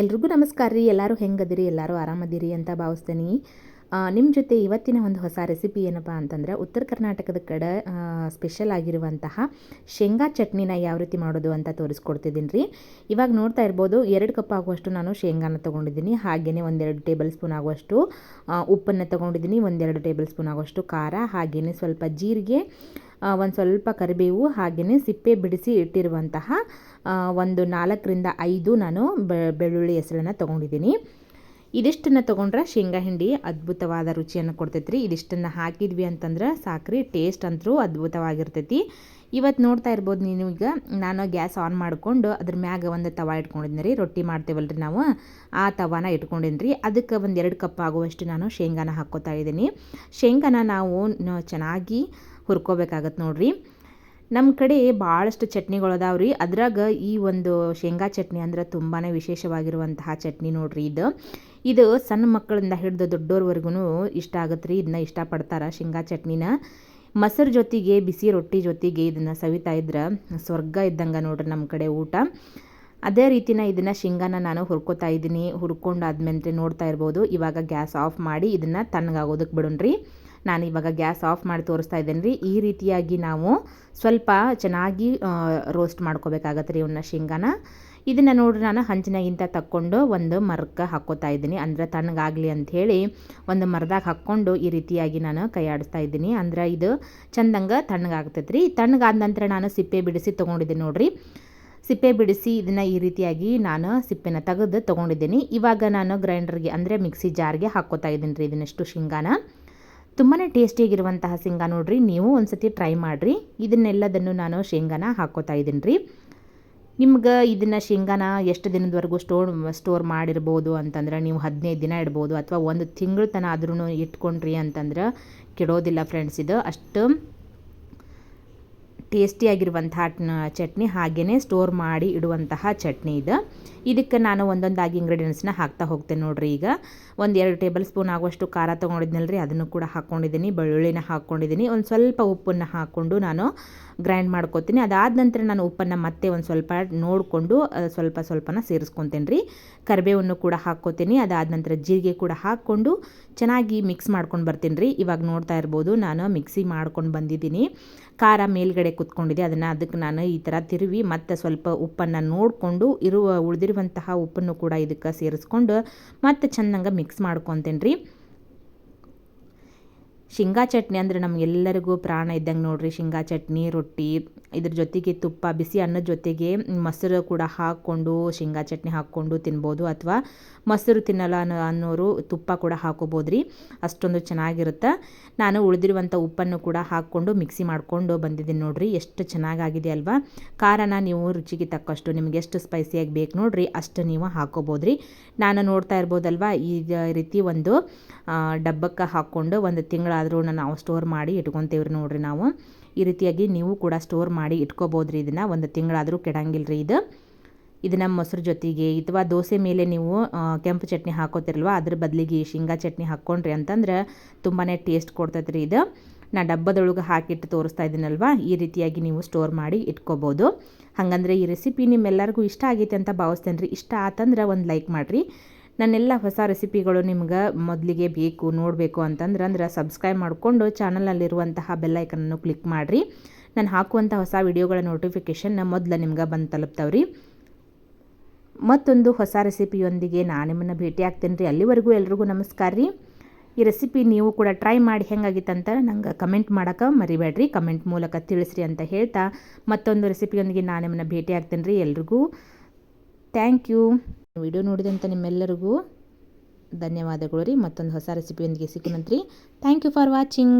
ಎಲ್ರಿಗೂ ನಮಸ್ಕಾರ ರೀ. ಎಲ್ಲರೂ ಹೆಂಗದಿರಿ? ಎಲ್ಲರೂ ಆರಾಮದಿರಿ ಅಂತ ಭಾವಿಸ್ತೀನಿ. ನಿಮ್ಮ ಜೊತೆ ಇವತ್ತಿನ ಒಂದು ಹೊಸ ರೆಸಿಪಿ ಏನಪ್ಪ ಅಂತಂದರೆ ಉತ್ತರ ಕರ್ನಾಟಕದ ಕಡೆ ಸ್ಪೆಷಲ್ ಆಗಿರುವಂತಹ ಶೇಂಗಾ ಚಟ್ನಿನ ಯಾವ ರೀತಿ ಮಾಡೋದು ಅಂತ ತೋರಿಸ್ಕೊಡ್ತಿದ್ದೀನಿ ರೀ. ಇವಾಗ ನೋಡ್ತಾ ಇರ್ಬೋದು, ಎರಡು ಕಪ್ ಆಗುವಷ್ಟು ನಾನು ಶೇಂಗಾನ ತೊಗೊಂಡಿದ್ದೀನಿ. ಹಾಗೆಯೇ ಒಂದೆರಡು ಟೇಬಲ್ ಸ್ಪೂನ್ ಆಗುವಷ್ಟು ಉಪ್ಪನ್ನು ತೊಗೊಂಡಿದ್ದೀನಿ. ಒಂದೆರಡು ಟೇಬಲ್ ಸ್ಪೂನ್ ಆಗುವಷ್ಟು ಖಾರ. ಹಾಗೆಯೇ ಸ್ವಲ್ಪ ಜೀರಿಗೆ ಒಂದು ಸ್ವಲ್ಪ ಕರಿಬೇವು ಹಾಗೆಯೇ ಸಿಪ್ಪೆ ಬಿಡಿಸಿ ಇಟ್ಟಿರುವಂತಹ ಒಂದು ನಾಲ್ಕರಿಂದ ಐದು ನಾನು ಬೆಳ್ಳುಳ್ಳಿ ಹೆಸರನ್ನು ತೊಗೊಂಡಿದ್ದೀನಿ. ಇದಿಷ್ಟನ್ನು ತೊಗೊಂಡ್ರೆ ಶೇಂಗಾ ಹಿಂಡಿ ಅದ್ಭುತವಾದ ರುಚಿಯನ್ನು ಕೊಡ್ತೈತ್ರಿ. ಇದಿಷ್ಟನ್ನು ಹಾಕಿದ್ವಿ ಅಂತಂದ್ರೆ ಸಾಕ್ರಿ, ಟೇಸ್ಟ್ ಅಂತೂ ಅದ್ಭುತವಾಗಿರ್ತೈತಿ. ಇವತ್ತು ನೋಡ್ತಾ ಇರ್ಬೋದು ನೀನು ಈಗ, ನಾನು ಗ್ಯಾಸ್ ಆನ್ ಮಾಡಿಕೊಂಡು ಅದ್ರ ಮ್ಯಾಗ ಒಂದು ತವ ಇಟ್ಕೊಂಡಿದ್ದೀನಿ ರೀ. ರೊಟ್ಟಿ ಮಾಡ್ತೇವಲ್ಲ ರೀ ನಾವು. ಆ ತವಾನ ಇಟ್ಕೊಂಡಿನಿ ರೀ. ಅದಕ್ಕೆ ಒಂದು ಎರಡು ಕಪ್ ಆಗುವಷ್ಟು ನಾನು ಶೇಂಗಾನ ಹಾಕ್ಕೋತಾ ಇದ್ದೀನಿ. ಶೇಂಗಾನ ನಾವು ಚೆನ್ನಾಗಿ ಹುರ್ಕೋಬೇಕಾಗತ್ತೆ ನೋಡ್ರಿ. ನಮ್ಮ ಕಡೆ ಭಾಳಷ್ಟು ಚಟ್ನಿಗಳು ಅದಾವೆ ರೀ. ಅದ್ರಾಗ ಈ ಒಂದು ಶೇಂಗಾ ಚಟ್ನಿ ಅಂದ್ರೆ ತುಂಬಾ ವಿಶೇಷವಾಗಿರುವಂತಹ ಚಟ್ನಿ ನೋಡ್ರಿ ಇದು. ಇದು ಸಣ್ಣ ಮಕ್ಕಳಿಂದ ಹಿಡಿದು ದೊಡ್ಡೋರ್ವರೆಗೂ ಇಷ್ಟ ಆಗತ್ತೆ ರೀ ಇದನ್ನ ಇಷ್ಟಪಡ್ತಾರೆ ಶೇಂಗಾ ಚಟ್ನಿನ. ಮೊಸರು ಜೊತೆಗೆ, ಬಿಸಿ ರೊಟ್ಟಿ ಜೊತೆಗೆ ಇದನ್ನು ಸವಿತಾ ಇದ್ರೆ ಸ್ವರ್ಗ ಇದ್ದಂಗೆ ನೋಡ್ರಿ ನಮ್ಮ ಕಡೆ ಊಟ. ಅದೇ ರೀತಿನ ಇದನ್ನು ಶೇಂಗಾನ ನಾನು ಹುರ್ಕೋತಾ ಇದ್ದೀನಿ. ಹುರ್ಕೊಂಡಾದ್ಮೇಲೆ ನೋಡ್ತಾ ಇರ್ಬೋದು. ಇವಾಗ ಗ್ಯಾಸ್ ಆಫ್ ಮಾಡಿ ಇದನ್ನು ತಣ್ಣಗಾಗೋದಕ್ಕೆ ಬಿಡೋಣ್ರಿ. ನಾನು ಇವಾಗ ಗ್ಯಾಸ್ ಆಫ್ ಮಾಡಿ ತೋರಿಸ್ತಾ ಇದ್ದೇನೆ ರೀ. ಈ ರೀತಿಯಾಗಿ ನಾವು ಸ್ವಲ್ಪ ಚೆನ್ನಾಗಿ ರೋಸ್ಟ್ ಮಾಡ್ಕೋಬೇಕಾಗತ್ತೆ ರೀ ಇವನ್ನ ಶೇಂಗಾನ. ಇದನ್ನು ನೋಡ್ರಿ, ನಾನು ಹಂಚಿನಾಗಿಂತ ತಕ್ಕೊಂಡು ಒಂದು ಮರಕ್ಕೆ ಹಾಕೋತಾ ಇದ್ದೀನಿ. ಅಂದರೆ ತಣ್ಣಗಾಗಲಿ ಅಂಥೇಳಿ ಒಂದು ಮರದಾಗ ಹಾಕ್ಕೊಂಡು ಈ ರೀತಿಯಾಗಿ ನಾನು ಕೈಯಾಡಿಸ್ತಾ ಇದ್ದೀನಿ. ಅಂದ್ರೆ ಇದು ಚಂದಂಗೆ ತಣ್ಣಗಾಗ್ತೈತೆ ರೀ. ತಣ್ಣಗಾದ ನಂತರ ನಾನು ಸಿಪ್ಪೆ ಬಿಡಿಸಿ ತೊಗೊಂಡಿದ್ದೀನಿ ನೋಡಿರಿ. ಸಿಪ್ಪೆ ಬಿಡಿಸಿ ಇದನ್ನು ಈ ರೀತಿಯಾಗಿ ನಾನು ಸಿಪ್ಪೆನ ತೆಗೆದು ತೊಗೊಂಡಿದ್ದೀನಿ. ಇವಾಗ ನಾನು ಗ್ರೈಂಡರ್ಗೆ ಅಂದರೆ ಮಿಕ್ಸಿ ಜಾರ್ಗೆ ಹಾಕೋತಾ ಇದ್ದೀನಿ ರೀ ಇದನ್ನಷ್ಟು ಶೇಂಗಾನ. ತುಂಬಾ ಟೇಸ್ಟಿಯಾಗಿರುವಂತಹ ಶೇಂಗಾ ನೋಡಿರಿ. ನೀವು ಒಂದು ಸತಿ ಟ್ರೈ ಮಾಡಿರಿ. ಇದನ್ನೆಲ್ಲದನ್ನು ನಾನು ಶೇಂಗಾನ ಹಾಕೋತಾ ಇದ್ದೀನಿ ರೀ ನಿಮ್ಗೆ ಇದನ್ನು ಶೇಂಗಾನ ಎಷ್ಟು ದಿನದವರೆಗೂ ಸ್ಟೋರ್ ಸ್ಟೋರ್ ಮಾಡಿರ್ಬೋದು ಅಂತಂದ್ರೆ ನೀವು ಹದಿನೈದು ದಿನ ಇಡ್ಬೋದು ಅಥವಾ ಒಂದು ತಿಂಗಳ ತನಕ ಆದ್ರೂ ಇಟ್ಕೊಂಡ್ರಿ ಅಂತಂದ್ರೆ ಕೆಡೋದಿಲ್ಲ ಫ್ರೆಂಡ್ಸ್ ಇದು. ಅಷ್ಟು ಟೇಸ್ಟಿಯಾಗಿರುವಂತಹ ಚಟ್ನಿ ಹಾಗೆಯೇ ಸ್ಟೋರ್ ಮಾಡಿ ಇಡುವಂತಹ ಚಟ್ನಿ ಇದು. ಇದಕ್ಕೆ ನಾನು ಒಂದೊಂದಾಗಿ ಇಂಗ್ರೀಡಿಯೆಂಟ್ಸ್ನ ಹಾಕ್ತಾ ಹೋಗ್ತೇನೆ ನೋಡಿರಿ ಈಗ. ಒಂದು ಎರಡು ಟೇಬಲ್ ಸ್ಪೂನ್ ಆಗುವಷ್ಟು ಖಾರ ತೊಗೊಂಡಿದ್ನಲ್ರಿ, ಅದನ್ನು ಕೂಡ ಹಾಕ್ಕೊಂಡಿದ್ದೀನಿ ಬೆಳ್ಳುಳ್ಳಿನ ಹಾಕ್ಕೊಂಡಿದ್ದೀನಿ ಒಂದು ಸ್ವಲ್ಪ ಉಪ್ಪನ್ನು ಹಾಕ್ಕೊಂಡು ನಾನು ಗ್ರೈಂಡ್ ಮಾಡ್ಕೊತೀನಿ. ಅದಾದ ನಂತರ ನಾನು ಉಪ್ಪನ್ನು ಮತ್ತೆ ಒಂದು ಸ್ವಲ್ಪ ನೋಡಿಕೊಂಡು ಸ್ವಲ್ಪ ಸ್ವಲ್ಪನ ಸೇರಿಸ್ಕೊತೀನಿ ರೀ ಕರಿಬೇವನ್ನು ಕೂಡ ಹಾಕ್ಕೋತೀನಿ. ಅದಾದ ನಂತರ ಜೀರಿಗೆ ಕೂಡ ಹಾಕ್ಕೊಂಡು ಚೆನ್ನಾಗಿ ಮಿಕ್ಸ್ ಮಾಡ್ಕೊಂಡು ಬರ್ತೀನಿ ರೀ ಇವಾಗ ನೋಡ್ತಾ ಇರ್ಬೋದು, ನಾನು ಮಿಕ್ಸಿ ಮಾಡ್ಕೊಂಡು ಬಂದಿದ್ದೀನಿ. ಖಾರ ಮೇಲ್ಗಡೆ ಕುತ್ಕೊಂಡಿದೆ. ಅದನ್ನು ಅದಕ್ಕೆ ನಾನು ಈ ಥರ ತಿರುವಿ ಮತ್ತು ಸ್ವಲ್ಪ ಉಪ್ಪನ್ನು ನೋಡಿಕೊಂಡು, ಇರುವ ಉಳಿದಿರುವಂತಹ ಉಪ್ಪನ್ನು ಕೂಡ ಇದಕ್ಕೆ ಸೇರಿಸ್ಕೊಂಡು ಮತ್ತು ಚೆಂದಂಗೆ ಮಿಕ್ಸ್ ಮಾಡ್ಕೊತೀನಿ ರೀ ಶೇಂಗಾ ಚಟ್ನಿ ಅಂದರೆ ನಮಗೆಲ್ಲರಿಗೂ ಪ್ರಾಣ ಇದ್ದಂಗೆ ನೋಡಿರಿ. ಶೇಂಗಾ ಚಟ್ನಿ, ರೊಟ್ಟಿ, ಇದ್ರ ಜೊತೆಗೆ ತುಪ್ಪ, ಬಿಸಿ ಅನ್ನದ ಜೊತೆಗೆ ಮೊಸರು ಕೂಡ ಹಾಕ್ಕೊಂಡು, ಶೇಂಗಾ ಚಟ್ನಿ ಹಾಕ್ಕೊಂಡು ತಿನ್ಬೋದು ಅಥವಾ ಮೊಸರು ತಿನ್ನಲ್ಲ ಅನ್ನೋ, ಅನ್ನೋರು ತುಪ್ಪ ಕೂಡ ಹಾಕೋಬೋದು ರೀ ಅಷ್ಟೊಂದು ಚೆನ್ನಾಗಿರುತ್ತೆ. ನಾನು ಉಳಿದಿರುವಂಥ ಉಪ್ಪನ್ನು ಕೂಡ ಹಾಕ್ಕೊಂಡು ಮಿಕ್ಸಿ ಮಾಡಿಕೊಂಡು ಬಂದಿದ್ದೀನಿ ನೋಡಿರಿ. ಎಷ್ಟು ಚೆನ್ನಾಗಾಗಿದೆ ಅಲ್ವಾ? ಖಾರನ ನೀವು ರುಚಿಗೆ ತಕ್ಕಷ್ಟು, ನಿಮ್ಗೆ ಎಷ್ಟು ಸ್ಪೈಸಿಯಾಗಿ ಬೇಕು ನೋಡಿರಿ, ಅಷ್ಟು ನೀವು ಹಾಕೋಬೋದು ರೀ ನಾನು ನೋಡ್ತಾ ಇರ್ಬೋದಲ್ವ? ಈ ರೀತಿ ಒಂದು ಡಬ್ಬಕ್ಕೆ ಹಾಕ್ಕೊಂಡು ಒಂದು ತಿಂಗಳಾದರೂ ನಾವು ಸ್ಟೋರ್ ಮಾಡಿ ಇಟ್ಕೊತೇವ್ರಿ ನೋಡಿರಿ ನಾವು. ಈ ರೀತಿಯಾಗಿ ನೀವು ಕೂಡ ಸ್ಟೋರ್ ಮಾಡಿ ಇಟ್ಕೋಬೋದು ರೀ ಇದನ್ನು. ಒಂದು ತಿಂಗಳಾದರೂ ಕೆಡಂಗಿಲ್ಲ ರೀ ಇದು. ಇದನ್ನು ಮೊಸರು ಜೊತೆಗೆ ಅಥವಾ ದೋಸೆ ಮೇಲೆ ನೀವು ಕೆಂಪು ಚಟ್ನಿ ಹಾಕೋತಿರಲ್ವ? ಅದ್ರ ಬದಲಿಗೆ ಶೇಂಗಾ ಚಟ್ನಿ ಹಾಕ್ಕೊಂಡ್ರಿ ಅಂತಂದ್ರೆ ತುಂಬಾ ಟೇಸ್ಟ್ ಕೊಡ್ತೈತೆ ರೀ ಇದು. ನಾ ಡಬ್ಬದೊಳಗೆ ಹಾಕಿಟ್ಟು ತೋರಿಸ್ತಾ ಇದ್ದೀನಲ್ವ ಈ ರೀತಿಯಾಗಿ ನೀವು ಸ್ಟೋರ್ ಮಾಡಿ ಇಟ್ಕೋಬೋದು. ಹಾಗಂದ್ರೆ ಈ ರೆಸಿಪಿ ನಿಮ್ಮೆಲ್ಲರಿಗೂ ಇಷ್ಟ ಆಗೈತೆ ಅಂತ ಭಾವಿಸ್ತೇನೆ ರೀ ಇಷ್ಟ ಆತಂದ್ರೆ ಒಂದು ಲೈಕ್ ಮಾಡಿರಿ. ನನ್ನೆಲ್ಲ ಹೊಸ ರೆಸಿಪಿಗಳು ನಿಮ್ಗೆ ಮೊದಲಿಗೆ ಬೇಕು, ನೋಡಬೇಕು ಅಂತಂದ್ರೆ ಅಂದ್ರೆ ಸಬ್ಸ್ಕ್ರೈಬ್ ಮಾಡಿಕೊಂಡು ಚಾನಲಲ್ಲಿರುವಂತಹ ಬೆಲ್ಲೈಕನನ್ನು ಕ್ಲಿಕ್ ಮಾಡಿರಿ. ನಾನು ಹಾಕುವಂಥ ಹೊಸ ವಿಡಿಯೋಗಳ ನೋಟಿಫಿಕೇಷನ್ ಮೊದಲು ನಿಮ್ಗೆ ಬಂದು ತಲುಪ್ತಾವ್ರಿ. ಮತ್ತೊಂದು ಹೊಸ ರೆಸಿಪಿಯೊಂದಿಗೆ ನಾನು ನಿಮ್ಮನ್ನು ಭೇಟಿ ಆಗ್ತೇನೆ ರೀ ಅಲ್ಲಿವರೆಗೂ ಎಲ್ರಿಗೂ ನಮಸ್ಕಾರ ರೀ. ಈ ರೆಸಿಪಿ ನೀವು ಕೂಡ ಟ್ರೈ ಮಾಡಿ ಹೆಂಗಾಗಿತ್ತಂತ ನಂಗೆ ಕಮೆಂಟ್ ಮಾಡೋಕೆ ಮರಿಬೇಡ್ರಿ. ಕಮೆಂಟ್ ಮೂಲಕ ತಿಳಿಸ್ರಿ ಅಂತ ಹೇಳ್ತಾ ಮತ್ತೊಂದು ರೆಸಿಪಿಯೊಂದಿಗೆ ನಾನು ನಿಮ್ಮನ್ನು ಭೇಟಿ ಆಗ್ತೇನೆ ರೀ ಎಲ್ರಿಗೂ. ಥ್ಯಾಂಕ್ ಯು ವಿಡಿಯೋ ನೋಡಿದಂಥ ನಿಮ್ಮೆಲ್ಲರಿಗೂ ಧನ್ಯವಾದಗಳು ರೀ. ಮತ್ತೊಂದು ಹೊಸ ರೆಸಿಪಿಯೊಂದಿಗೆ ಸಿಕ್ಕಿನಂತ್ರಿ ಥ್ಯಾಂಕ್ ಯು ಫಾರ್ ವಾಚಿಂಗ್